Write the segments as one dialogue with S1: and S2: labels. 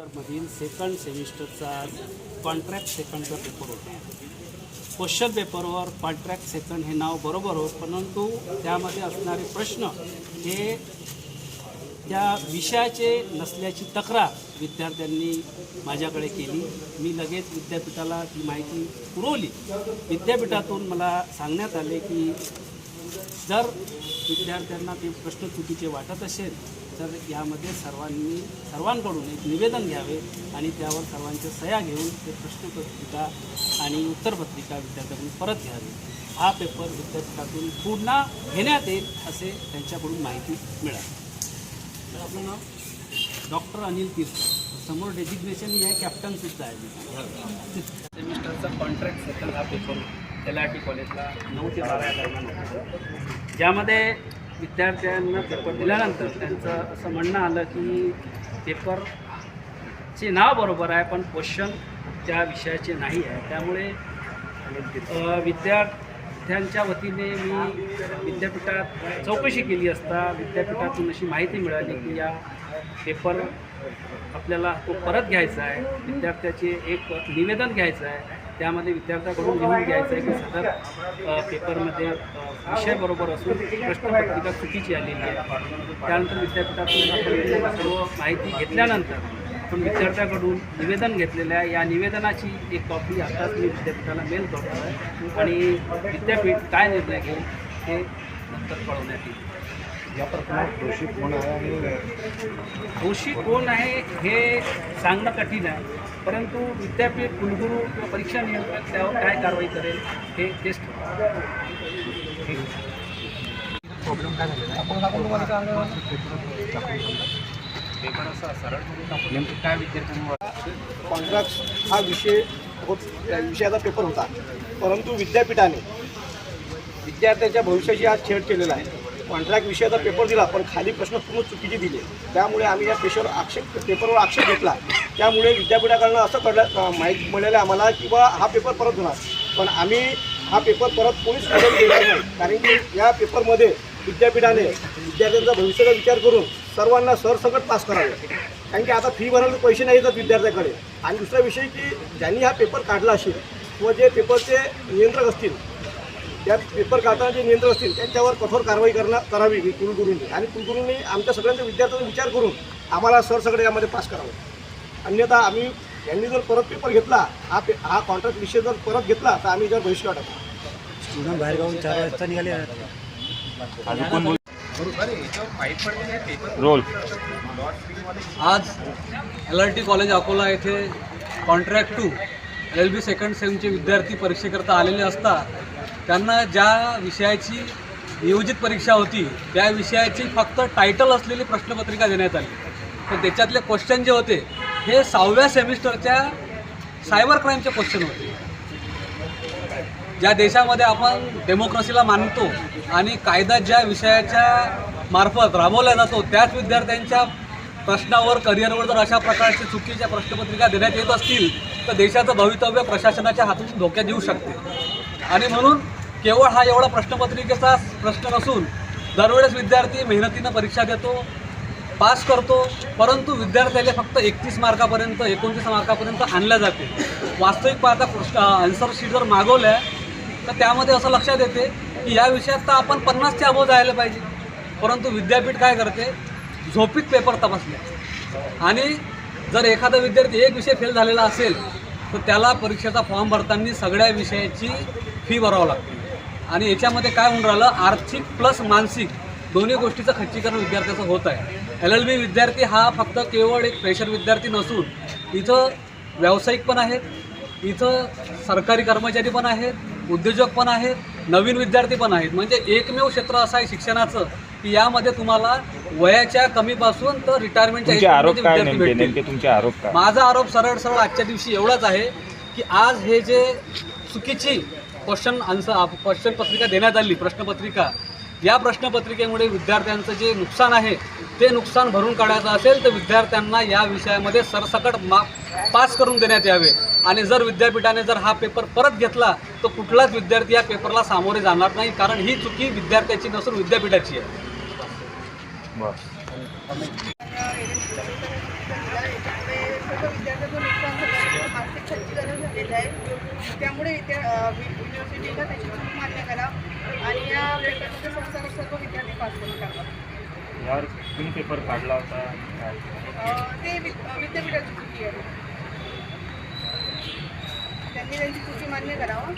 S1: मधील सेकंड सेमिस्टरचा कॉन्ट्रॅक्ट सेकंडचा पेपर होता क्वेश्चन पेपरवर कॉन्ट्रॅक्ट सेकंड हे नाव बरोबर होत परंतु त्यामध्ये असणारे प्रश्न हे त्या विषयाचे नसल्याची तक्रार विद्यार्थ्यांनी माझ्याकडे केली. मी लगेच विद्यापीठाला ती माहिती पुरवली. विद्यापीठातून मला सांगण्यात आले की जर विद्यार्थ्यांना ते प्रश्न चुकीचे वाटत असेल तर यामध्ये सर्वांनी सर्वांकडून एक निवेदन घ्यावे आणि त्यावर सर्वांच्या सह्या घेऊन ते प्रश्नपत्रिका आणि उत्तरपत्रिका विद्यार्थ्याकडून परत घ्यावी. हा पेपर विद्यापीठातून पुन्हा घेण्यात येईल असे त्यांच्याकडून माहिती मिळाली. तर आपलं नाव? डॉक्टर अनिल तीर्थ समोर डेजिग्नेशन हे कॅप्टन कॅप्टनसुद्धा आहे. सेमिस्टरचा कॉन्ट्रॅक्ट सेटल हा पेपर एल आर टी कॉलेजला नऊ ते बारा दरम्यान होता. ज्यामध्ये विद्यार्थ्यांना पेपर दिल्यानंतर त्यांचं असं म्हणणं आलं की पेपरचे नाव बरोबर आहे पण क्वेश्चन त्या विषयाचे नाही आहे. त्यामुळे विद्यार्थ्यांच्या वतीने मी विद्यापीठात चौकशी केली असता विद्यापीठातून अशी माहिती मिळाली की या पेपर आपल्याला तो परत घ्यायचा आहे. विद्यार्थ्याचे एक निवेदन घ्यायचं आहे. त्यामध्ये विद्यार्थ्याकडून लिहून घ्यायचं आहे की सतत पेपरमध्ये विषय बरोबर असून प्रश्नपत्रिका चुकीची आलेली आहे. त्यानंतर विद्यापीठातून आपण सर्व माहिती घेतल्यानंतर आपण विद्यार्थ्याकडून निवेदन घेतलेलं आहे. या निवेदनाची एक कॉपी आताच मी विद्यापीठाला मेल करतो आहे आणि विद्यापीठ काय निर्णय घेईल हे नंतर कळवण्यात येईल.
S2: या प्रकरणात दोषी कोण आहे आणि
S1: दोषी कोण आहे हे सांगणं कठीण आहे. परंतु विद्यापीठ कुलगुरू किंवा परीक्षा नियंत्रक त्यावर काय कारवाई करेल हे तेच ठरवतील.
S2: प्रॉब्लेम काय झालेला आपण आपण तुम्हाला
S3: पेपर असा सरळ नेमकं काय विद्यार्थ्यांवर?
S2: कॉन्ट्रॅक्ट हा विषय होत त्या विषयाचा पेपर होता. परंतु विद्यापीठाने विद्यार्थ्यांच्या भविष्याशी आज छेड केलेला आहे. कॉन्ट्रॅक्ट विषयाचा पेपर दिला पण खाली प्रश्न पूर्ण चुकीचे दिले. त्यामुळे आम्ही या पेशवर आक्षेप पेपरवर आक्षेप घेतला. त्यामुळे विद्यापीठाकडनं असं कळलं माहीत मिळालं आम्हाला की बा हा पेपर परत होणार. पण आम्ही हा पेपर परत कोणीच मदत देणार नाही. कारण की या पेपरमध्ये विद्यापीठाने विद्यार्थ्यांचा भविष्याचा विचार करून सर्वांना सरसकट पास करावे. कारण की आता फी भरायला पैसे नाही येतात विद्यार्थ्याकडे. आणि दुसरा विषय की ज्यांनी हा पेपर काढला असेल किंवा जे पेपरचे नियंत्रक असतील त्या पेपर काढताना जे नियंत्रण असतील त्यांच्यावर कठोर कारवाई करणार करावी मी कुलगुरूंनी. आणि कुलगुरूंनी आमच्या सगळ्यांच्या विद्यार्थ्यांचा विचार करून आम्हाला सरसकट यामध्ये पास करावं. अन्यथा आम्ही यांनी जर परत पेपर घेतला हा पे हा कॉन्ट्रॅक्ट विषय जर परत घेतला तर आम्ही जर बहिष्कार टाकू.
S4: स्टुडंट बाहेर गावून चार वाजता निघाले.
S3: रोल.
S5: आज L R T college Akola येथे contract two L B second सेमचे विद्यार्थी परीक्षेकरता आलेले असता त्यांना ज्या विषयाची नियोजित परीक्षा होती त्या विषयाची फक्त टायटल असलेली प्रश्नपत्रिका देण्यात आली. तर त्याच्यातले क्वेश्चन जे होते हे सहाव्या सेमिस्टरच्या सायबर क्राईमचे क्वेश्चन होते. ज्या देशामध्ये आपण डेमोक्रेसीला मानतो आणि कायदा ज्या विषयाच्या मार्फत राबवला जातो त्याच विद्यार्थ्यांच्या प्रश्नावर करिअरवर जर अशा प्रकारच्या चुकीच्या प्रश्नपत्रिका देण्यात येत असतील तर देशाचं भवितव्य प्रशासनाच्या हातून धोक्यात येऊ शकते. आणि म्हणून केवळ हा एवढा प्रश्नपत्रिकेचा प्रश्न नसून दरवेळेस विद्यार्थी मेहनतीनं परीक्षा देतो पास करतो परंतु विद्यार्थ्याला फक्त एकतीस मार्कापर्यंत एकोणतीस मार्कापर्यंत आणल्या जाते. वास्तविक पाहता प्रश्न आन्सर शीट जर मागवल्या तर त्यामध्ये असं लक्षात येते की या विषयात तर आपण पन्नासच्या अबोव जायला पाहिजे. परंतु विद्यापीठ काय करते? झोपीत पेपर तपासल्या आणि जर एखादा विद्यार्थी एक विषय फेल झालेला असेल तर त्याला परीक्षेचा फॉर्म भरताना सगळ्या विषयाची फी भरावं लागते. आणि याच्यामध्ये काय होऊन राहिलं आर्थिक प्लस मानसिक दोन्ही गोष्टीचं खच्चीकरण विद्यार्थ्याचं होत आहे. एल एल बी विद्यार्थी हा फक्त केवळ एक प्रेशर विद्यार्थी नसून इथं व्यावसायिक पण आहेत इथं सरकारी कर्मचारी पण आहेत उद्योजक पण आहेत नवीन विद्यार्थी पण आहेत. म्हणजे एकमेव क्षेत्र असं आहे शिक्षणाचं की यामध्ये तुम्हाला वयाच्या कमीपासून तर रिटायरमेंटच्या विद्यार्थी भेटतील. माझा आरोप सरळ सरळ आजच्या दिवशी एवढाच आहे की आज हे जे चुकीची क्वेश्चन आन्सर क्वेश्चन पत्रिका देण्यात आली प्रश्नपत्रिका. या प्रश्नपत्रिकेमुळे विद्यार्थ्यांचं जे नुकसान आहे ते नुकसान भरून काढायचं असेल तर विद्यार्थ्यांना या विषयामध्ये सरसकट मा पास करून देण्यात यावे. आणि जर विद्यापीठाने जर हा पेपर परत घेतला तर कुठलाच विद्यार्थी या पेपरला सामोरे जाणार नाही कारण ही चुकी विद्यार्थ्याची नसून विद्यापीठाची आहे.
S3: विद्यार्थ्याचं
S6: नुकसान आहे झालेलं आहे वि- युनिव्हर्सिटीला त्याची चूक मान्य करा आणि या पेपरमध्ये संसार सर्व विद्यार्थी पास करून टाका.
S3: यावर पेपर काढला होता?
S6: ते विद्यापीठाची चुकी आहे. त्यांनी त्यांची चुकी मान्य करावं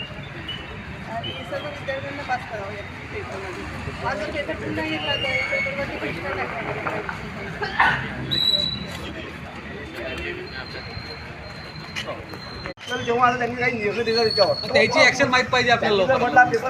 S6: आणि सर्व विद्यार्थ्यांना पास करावं या पेपरमध्ये हा पेपर पुन्हा घेतला तर या पेपरवरती प्रश्न टाकण्यात
S2: जेव्हा आता त्यांनी काही निर्णय दिला त्याच्यावर.
S5: त्याची ॲक्शन माहीत पाहिजे आपल्याला लवकर
S2: म्हटला पेपर